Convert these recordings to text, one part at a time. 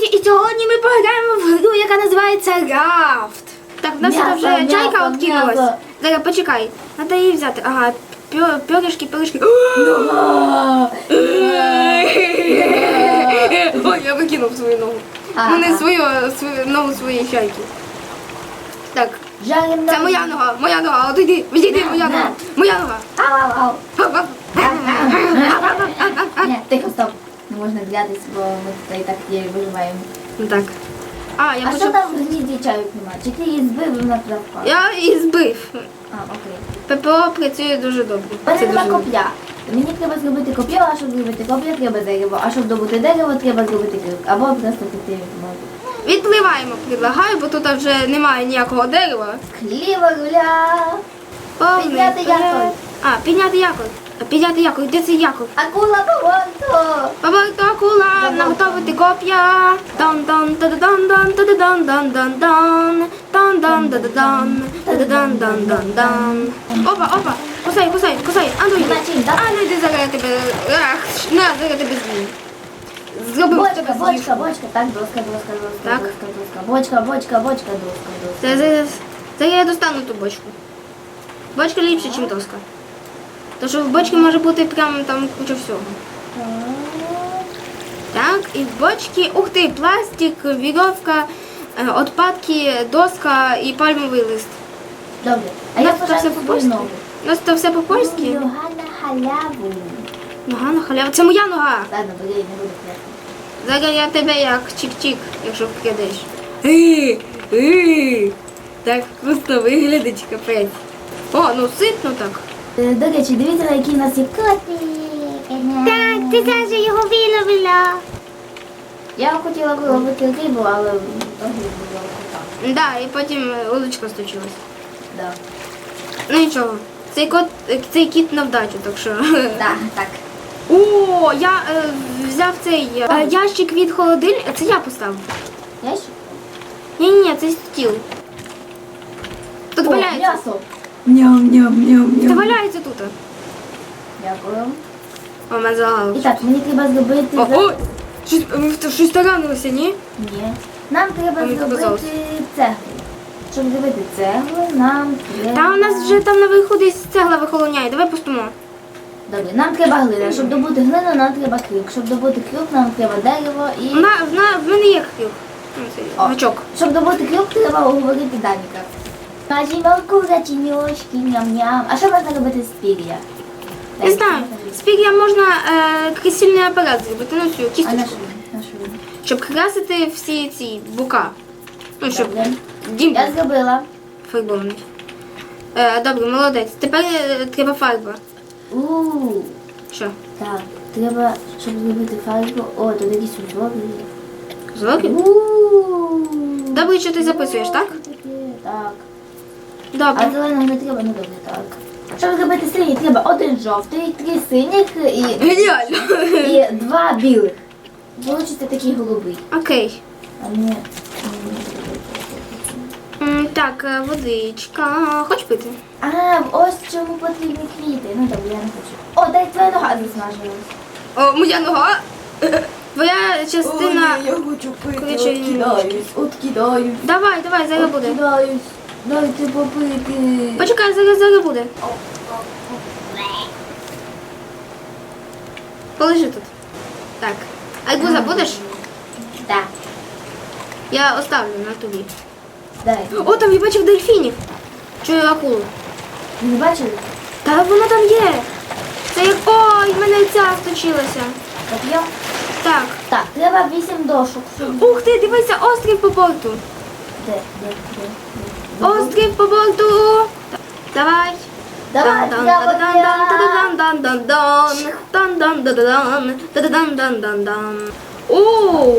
друзі, і сьогодні ми пограємо в гру, яка називається Рафт. Так, в нас М'ясо, вже м'ясо, чайка откинулась. м'ясо. Зараз почекай, треба її взяти. Ага, пьо- пьоришки, пьоришки. Ой, я викинув свою ногу. Ага. Ну не свою, а свою ногу своєї чайки. Так, Жарим це моя нога, моя нога, отойди, відійди, моя нога, моя нога. Ау, ау, ау. Ну Ні, тихо, стоп. Можна глядатись, бо ми тут і так є виживаємо. Ну так. А, я А що хочу... там в гнізді чаю нема? Чи ти її збив і вона туди впала? Я її збив. А, окей. ППО працює дуже добре. У мене Це нема дуже добре. коп'я. Мені треба зробити коп'я, а щоб зробити коп'я, треба дерево. А щоб добути дерево, треба зробити крюк. Або просто піти море. Відпливаємо, предлагаю, бо тут вже немає ніякого дерева. Кліва руля. Повний Підняти вперед. якорь. А, підняти якорь. А, Підняти якорь. Де цей якорь? Акула борту. Поверто акула, наготовити коп'я. Дан дан та дан дан та дан дан дан дан дан дан да дан та дан дан дан дан Опа, опа, кусай, кусай, кусай, а ну йди. А ну йди зараз я тебе. Ах, на, зараз я тебе з'їм. Зробив Бочка, бочка, бочка. Так, доска, доска, доска, Так. доска, доска. Бочка, бочка, бочка, доска, доска. Це зараз, зараз я достану ту бочку. Бочка ліпше, ніж доска. Тому що в бочці може бути прям там куча всього. Так, і в бочці, ух ти, пластик, віровка, е, отпадки, доска і пальмовий лист. Добре. А У я нас це все по-польськи? У нас це все по-польськи? Нога на халяву. Нога на халяву. Це моя нога. Ладно, бери, не буду клясти. Зараз я тебе як чик-чик, якщо вкидеш. Ей, ей. Так просто виглядить капець. О, ну ситно так. Е, До речі, дивіться, на який у нас є котик. Так, ти зараз його виловила. Я хотіла виловити рибу, але того було кота. Да, і потім е, удочка сточилась. Да. Ну нічого. Цей кот, е, цей кіт на вдачу, так що. Так, так. О, я е, взяв цей е, ящик від холодильника. Це я поставив. Я ще? Ні, ні, ні, це стіл. Тут О, валяється. м'ясо. Ням-ням-ням-ням. Це валяється тут. Дякую. О, мене. І так, мені треба зробити... О, о, щось, ви щось таранилося, ні? Ні. Нам треба мені зробити показалось. цегли. Щоб зробити цегли, нам треба... Та у нас вже там наверху десь цегла вихолоняє. Давай пустимо. Добре, нам треба глина. Щоб добути глину, нам треба крюк. Щоб добути крюк, нам треба дерево і... На, на, в мене є хрюк. Ну, О. Гачок. Щоб добути крюк, треба оговорити Даніка. Кажімо, курячі ньочки, ням-ням. А що можна робити з пір'я? Не знаю. З пір'я можна е, кресільний апарат зробити, ну цю А на кісточку. що? На що? Щоб красити всі ці бока. Ну, щоб Добре. дім Я зробила. фарбований. Е, добре, молодець. Тепер е, треба фарба. Ууу. Що? Так, треба, щоб зробити фарбу. О, тут якісь є. Злоки? Ууу. Добре, що ти записуєш, так? Так. А Добре. зеленого не треба, ну добре, так. Щоб зробити синій, треба один жовтий, три синіх і, Геніально. і два білих. Получиться такий голубий. Окей. А не... М, Так, е, водичка. Хоч пити? А, ось чому потрібні квіти. Ну добре, я не хочу. О, дай твоя нога засмажилась. О, моя нога. Твоя частина. я хочу пити, откидаюсь, откидаюсь, Давай, давай, зараз буде. откидаюсь. Дайте попити. Почекай, зараз зараз буде. Положи тут. Так. Айгуза будеш? Так, Я оставлю на тобі. дай. О, там я бачив дельфінів. Чую акулу. Не бачили? Та вона там є. Це як. Ой, в мене ця сточилася. Поп'ємо? Так. Так, треба вісім дошок. Ух ти, дивися, острів по борту. Де, де, де, де? Острів по борту. Давай. Давай, Оу,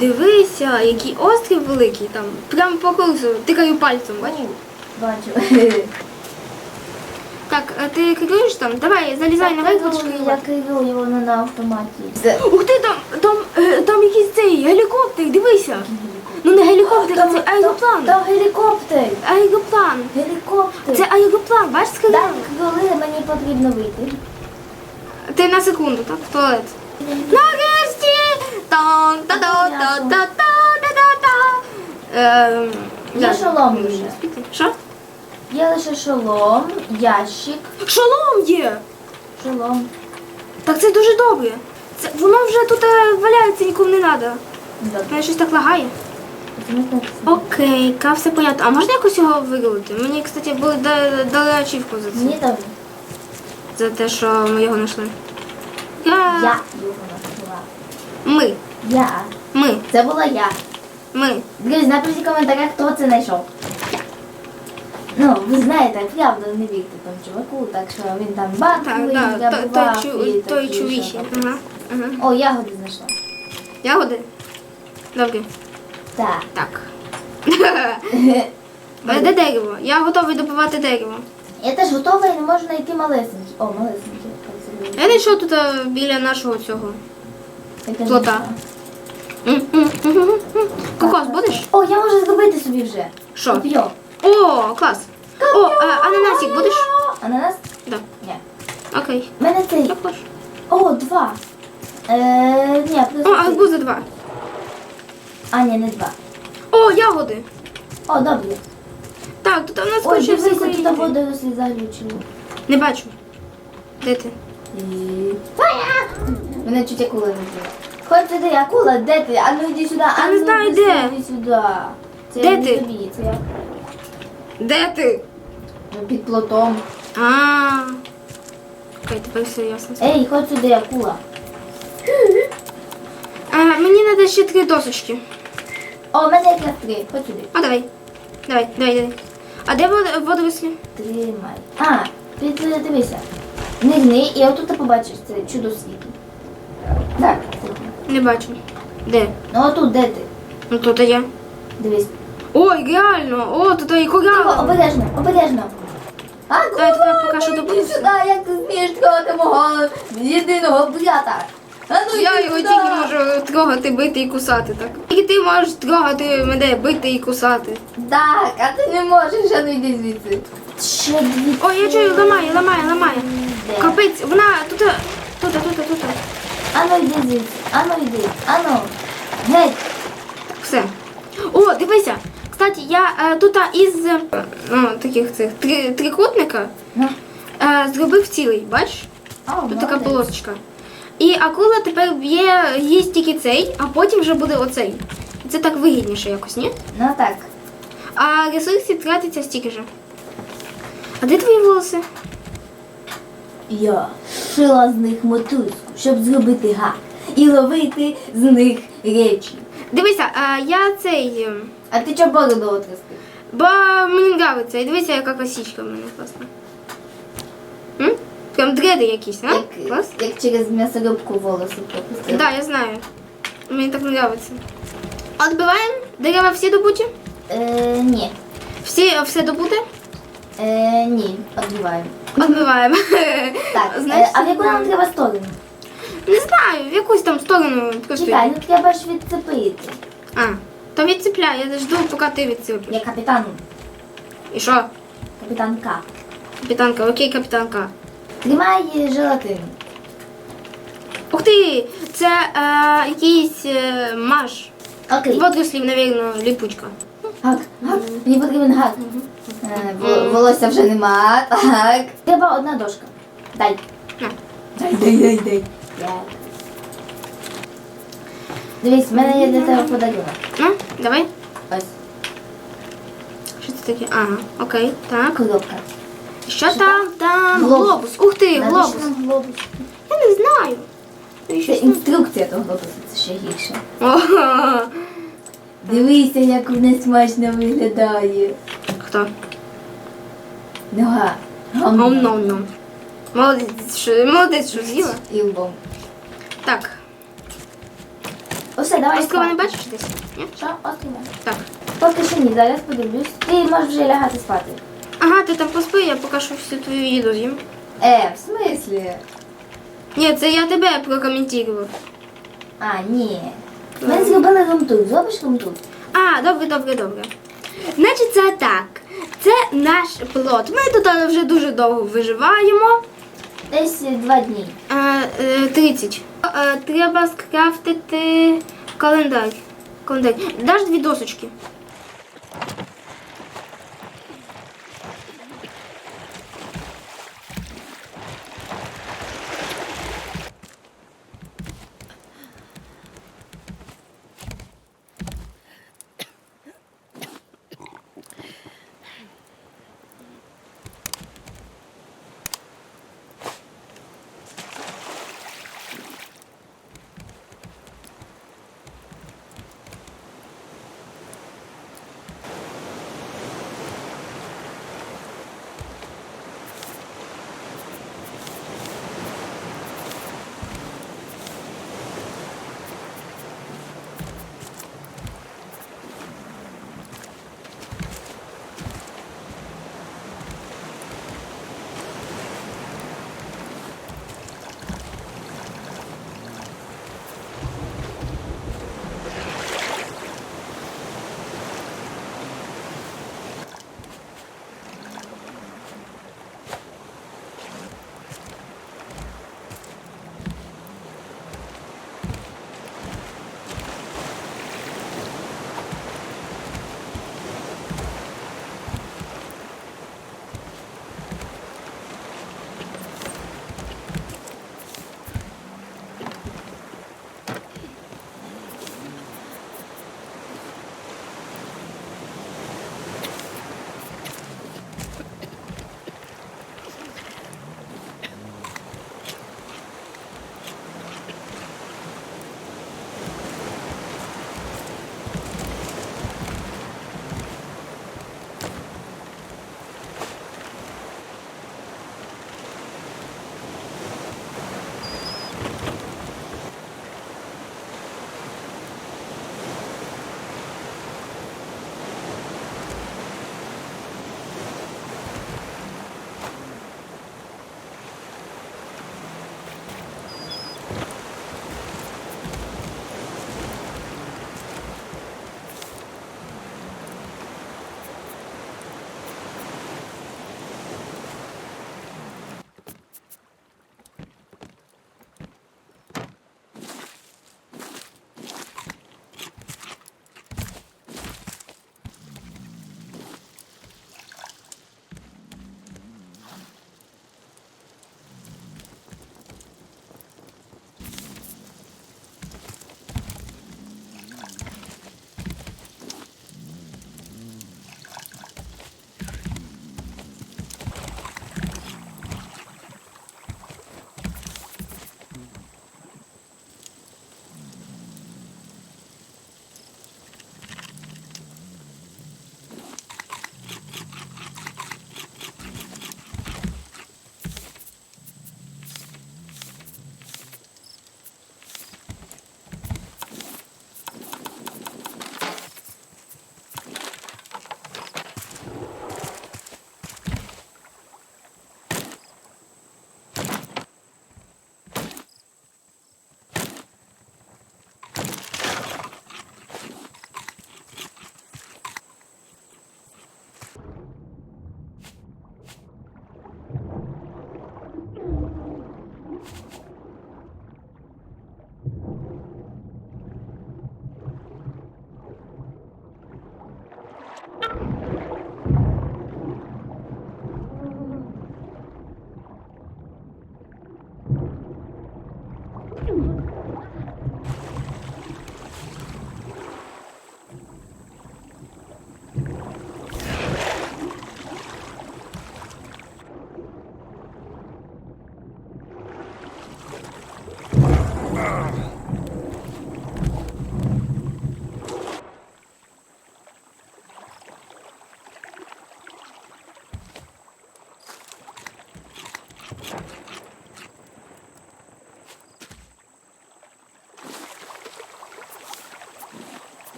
дивися, який острів великий там. Прямо по курсу. Тикаю пальцем, бачиш? Бачу. Так, а ти керуєш там? Давай, залізай наверх, будеш Я керую воно на автоматі. Ух ти, там, там, е, там якийсь цей гелікоптер, дивися. Ну не гелікоптер, це аероплан. Там гелікоптер. Аероплан. Гелікоптер. Це аероплан, бачиш, Так, коли мені потрібно вийти. Ти на секунду, так? В туалет. Нарешті! Тан та та та та Е, Є да. шолом лише. Що? Є лише шолом, ящик, Шолом є! шолом. Так це дуже добре. Це, воно вже тут е, валяється, нікому не треба. Мене щось так лагає. Окей, ка, все понятно. А можна якось його виголити? Мені, кстати, були дали ачівку за це. Мені добре. За те, що ми його знайшли. Я... Я його знайшла. Ми. Я. Ми. Це була я. Ми. Друзі, напишіть в коментарях, хто це знайшов. Ну, ви знаєте, правда, не вірте там чуваку, так що він там Так, батли, да, той, той, чу, той. Ага. Ага. О, ягоди знайшла. Ягоди? Добре. Так. Так. Де дерево? Я готовий добувати дерево. Я теж готова і не можу знайти малесенькі. О, малесенькі. Так. Я знайшов тут біля нашого цього. Таке Плота. знайшла. М, м, м, м, м. Кокос будеш? О, я можу зробити собі вже. Що? Коп'йо. О, клас. О, а, ананасик будеш? Ананас? Да. Ні. Окей. У мене цей. Також. О, два. Е, ні, плюс. О, цей. арбузи два. А, ні, не два. О, ягоди. О, добре. Так, тут у нас Ой, куча дивися, всякої тут їжі. водорослі заглючили. Не бачу. Де ти? Мене чуть акула не взяла. Хоч сюди, акула, де ти? А ну йди сюди, а Я ну не знаю, йди де. сюди, сюди. Це Де не ти? тобі, це я Де ти? ну, під плотом. А. Окей, тепер все ясно. Ей, ходь сюди, акула. А, мені треба ще три досочки. О, у мене якраз три. Ходь сюди. А давай. Давай, давай, давай. А де вод- водорослі? Тримай. А, під, дивися. Нирни, і отут ти побачиш це чудо світу. Так, це. Не бачу. Де? Ну отут, де ти? Ну тут є. Дивись. Ой, реально. О, тут і Тихо, обережно, обережно. Акула, Давай, давай, поки що іди сюди, як ти змієш трогати мого єдиного брата. А ну Я його тільки можу трогати, бити і кусати, так? Тільки ти можеш трогати мене, бити і кусати. Так, а ти не можеш, а ну йди звідси. Ще дві. Ой, я чую, ламає, ламає, ламає. Де? Капець, вона тут, тут, тут, тут. А ну йди звідси, а ну йди, а ну. Геть. Все. О, дивися. Кстати, я е, тут із е, ну, таких цих три, трикутника Ну. е, зробив цілий, бачиш? Тут така молодець. полосочка. І акула тепер б'є, їсть тільки цей, а потім вже буде оцей. Це так вигідніше якось, ні? Ну так. А ресурсів тратиться стільки же. А де твої волоси? Я шила з них мотузку, щоб зробити га. І ловити з них речі. Дивися, а я цей. е, А ти чого бороду отростив? Бо мені нравиться. І дивися, яка косичка в мене класна. Прям дреди якісь, а? Як, Клас? як через м'ясорубку волоси пропустив. Так, да, я знаю. Мені так подобається. Отбиваємо? Дерева всі добуті? Е, ні. Всі, все добуте? Е, ні, odбиваємо. Отбиваємо. Так, е, а в яку нам треба сторону? Не знаю, в якусь там сторону просто. Чекай, ну треба ж відцепити. А, то відцепляй, я жду, поки ти відцепиш. Я капітан. І що? Капітан К. Капітанка, окей, капітанка. Тримай желатин. Ух ти! Це е, якийсь е, маш. Окей. Водорослів, навірно, ліпучка. Гак, гак. Мені потрібен гак. Е, во- волосся вже нема. Так. Треба одна дошка. Дай. На. Дай, дай, дай, дай. Дивись, в мене є для тебе подарунок. Ну, давай. Ось, Що це таке? Ага, окей, так. коробка. Що там? Там Глобус. глобус. Ух ти, глобус. глобус? Я не знаю. Це інструкція того глобуса, це ще гірше. О, Дивися, як вона смачно виглядає. Хто? Нога. Ом ном ном. Молодець, що, молодець, що з'їла. І лбом. Так. Усе, давай. Острова не спати. бачиш десь? Ні? Що? Острова. Так. Поки що ні, зараз подивлюсь. Ти можеш вже лягати спати. Ага, ти там поспи, я поки що всю твою їду з'їм. Е, в смислі? Ні, це я тебе прокоментував. А, ні. Ми зробили румтур. Зробиш румтур? А, добре, добре, добре. Значить, це так. Це наш плод. Ми тут вже дуже довго виживаємо. Десь два дні. Е, е, 30. Е, треба скрафтити календар. Календар. Даш дві досочки.